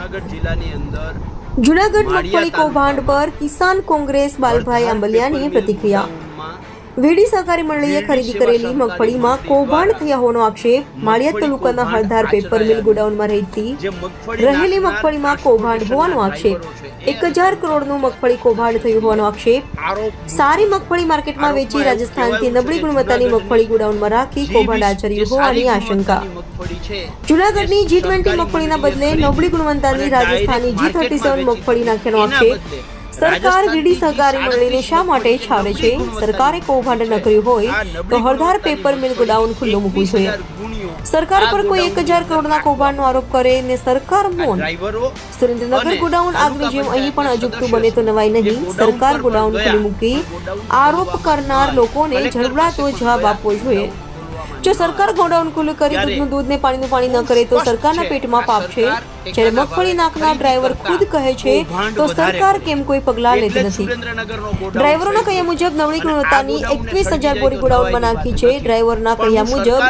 જુનાગઢ જિલ્લાની અંદર જુનાગઢ મગફળી કૌભાંડ પર કિસાન કોંગ્રેસ બાલભાઈ આંબલિયાની પ્રતિક્રિયા. વીડી સહકારી મંડળીએ ખરીદી કરેલી મગફળીમાં કૌભાંડ થયા હોવાનો આક્ષેપ માળિયા તાલુકાના હળધાર પેપર મિલ ગોડાઉનમાં રહેતી રહેલી મગફળીમાં કૌભાંડ હોવાનો આક્ષેપ. એક હજાર કરોડનું મગફળી કૌભાંડ થયું હોવાનો આક્ષેપ. સારી મગફળી માર્કેટમાં વેચી રાજસ્થાનથી નબળી ગુણવત્તાની મગફળી ગોડાઉનમાં રાખી કૌભાંડ આચર્યું હોવાની આશંકા. જુનાગઢની જી ટ્વેન્ટી મગફળીના બદલે નબળી ગુણવત્તાની રાજસ્થાની જી થર્ટી સેવન મગફળી નાખ્યાનો આક્ષેપ. સરકાર વીડી સહકારી મંડળીને શા માટે છાવે છે? સરકારે કૌભાંડ ન કર્યું હોય તો હળધાર પેપર મિલ ગોડાઉન ખુલ્લું મૂકવું જોઈએ. સરકાર પર કોઈ એક હજાર કરોડના કૌભાંડનો આરોપ કરે ને સરકાર મૌન? સુરેન્દ્રનગર ગોડાઉન આગની જેમ અહીં પણ અજુગતું બને તો નવાઈ નહીં. સરકાર ગોડાઉન ખુલ્લી મૂકી આરોપ કરનાર લોકોને ઝળબળાતો જવાબ આપવો જોઈએ. જો સરકાર ગોડાઉન ખુલ્લું કરી દૂધનું દૂધ ને પાણીનું પાણી ન કરે તો સરકારના પેટમાં પાપ છે. જ્યારે મગફળી નાખનાર ડ્રાઈવર ખુદ કહે છે તો સરકાર કેમ કોઈ પગલાં લેતી નથી? ડ્રાઈવરોના કહ્યા મુજબ નવણી ગુણવત્તાની એકવીસ હજાર બોરી ગોડાઉનમાં નાખી છે ડ્રાઈવરના કહ્યા મુજબ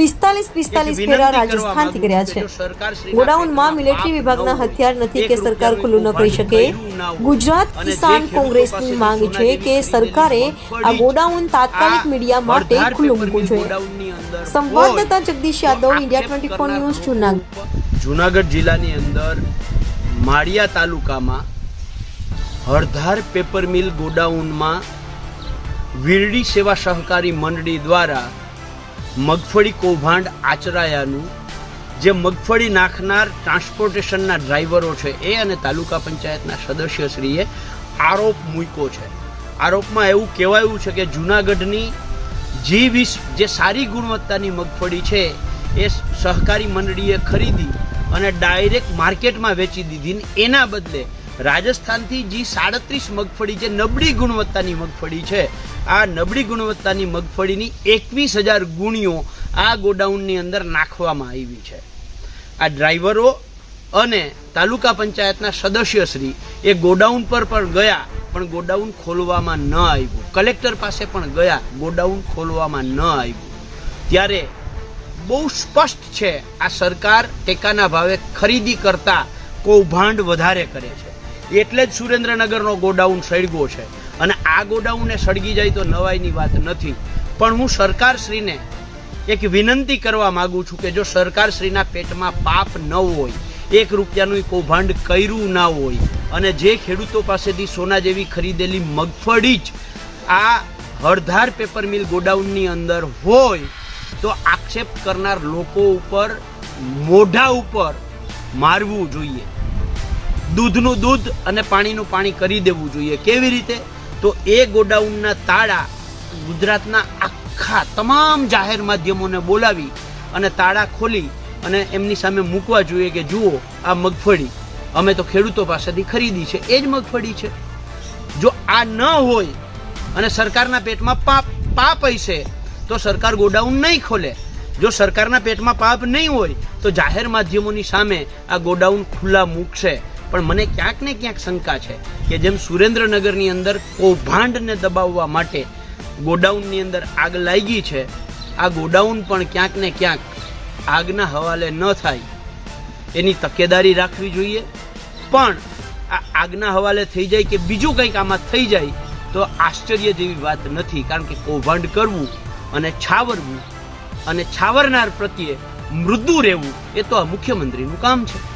પિસ્તાલીસ પિસ્તાલીસ ફેરા રાજસ્થાનથી કર્યા છે. ગોડાઉનમાં મિલિટરી વિભાગના હથિયાર નથી કે સરકાર ખુલ્લું ન કરી શકે. ગુજરાત કિસાન કોંગ્રેસની માંગ છે કે સરકારે આ ગોડાઉન તાત્કાલિક મીડિયા માટે ખુલ્લું મૂકવું જોઈએ. સંવાદદાતા Jagdish Yadav India twenty four news Junagadh. Junagadh જિલ્લાની અંદર માળિયા તાલુકામાં હળધાર પેપર મિલ ગોડાઉનમાં વીરડી સેવા સહકારી મંડળી દ્વારા મગફળી કૌભાંડ આચરાયાનું, જે મગફળી નાખનાર ટ્રાન્સપોર્ટેશનના ડ્રાઈવરો છે, એ અને તાલુકા પંચાયતના સદસ્યશ્રીએ આરોપ મૂક્યો છે. આરોપમાં એવું કહેવાયું છે કે જુનાગઢની જી વીસ જે સારી ગુણવત્તાની મગફળી છે, એ સહકારી મંડળીએ ખરીદી અને ડાયરેક્ટ માર્કેટમાં વેચી દીધી એના બદલે રાજસ્થાનથી જે સાડત્રીસ મગફળી જે નબળી ગુણવત્તાની મગફળી છે. આ નબળી ગુણવત્તાની મગફળીની એકવીસ હજાર ગુણીઓ આ ગોડાઉનની અંદર નાખવામાં આવી છે. આ ડ્રાઈવરો અને તાલુકા પંચાયતના સદસ્યશ્રી એ ગોડાઉન પર પણ ગયા, પણ ગોડાઉન ખોલવામાં ન આવ્યું. કલેક્ટર પાસે પણ ગયા, ગોડાઉન ખોલવામાં ન આવ્યું. ત્યારે બહુ સ્પષ્ટ છે, આ સરકાર ટેકાના ભાવે ખરીદી કરતા કૌભાંડ વધારે કરે છે. એટલે જ સુરેન્દ્રનગરનો ગોડાઉન સળગ્યો છે. અને આ ગોડાઉનને સળગી જાય તો નવાઈની વાત નથી. પણ હું સરકારશ્રીને એક વિનંતી કરવા માગું છું કે જો સરકારશ્રીના પેટમાં પાપ ન હોય, એક રૂપિયાનું કૌભાંડ કર્યું ના હોય, અને જે ખેડૂતો પાસેથી સોના જેવી ખરીદેલી મગફળી જ આ હળધાર પેપર મિલ ગોડાઉનની અંદર હોય તો આક્ષેપ કરનાર લોકો ઉપર, મોઢા ઉપર મારવું જોઈએ. દૂધનું દૂધ અને પાણીનું પાણી કરી દેવું જોઈએ. કેવી રીતે? તો એ ગોડાઉનના તાળા ગુજરાતના આખા તમામ જાહેર માધ્યમોને બોલાવી અને તાળા ખોલી અને એમની સામે મૂકવા જોઈએ કે જુઓ, આ મગફળી અમે તો ખેડૂતો પાસેથી ખરીદી છે. એ જ મગફળી છે. જો આ ન હોય અને સરકારના પેટમાં પાપ પાપ હશે તો સરકાર ગોડાઉન નહીં ખોલે. જો સરકારના પેટમાં પાપ નહીં હોય, તો જાહેર માધ્યમોની સામે આ ગોડાઉન ખુલ્લા મૂકશે. પણ મને ક્યાંક ને ક્યાંક શંકા છે કે જેમ સુરેન્દ્રનગરની અંદર કૌભાંડને દબાવવા માટે ગોડાઉનની અંદર આગ લાગી છે, આ ગોડાઉન પણ ક્યાંક ને ક્યાંક આગના હવાલે ન થાય. એની તકેદારી રાખવી જોઈએ. પણ આ આગના હવાલે થઈ જાય કે બીજું કંઈક આમાં થઈ જાય, તો આશ્ચર્ય જેવી વાત નથી. કારણ કે કૌભાંડ કરવું અને છાવરવું અને છાવરનાર પ્રત્યે મૃદુ રહેવું એ તો આ મુખ્યમંત્રીનું કામ છે.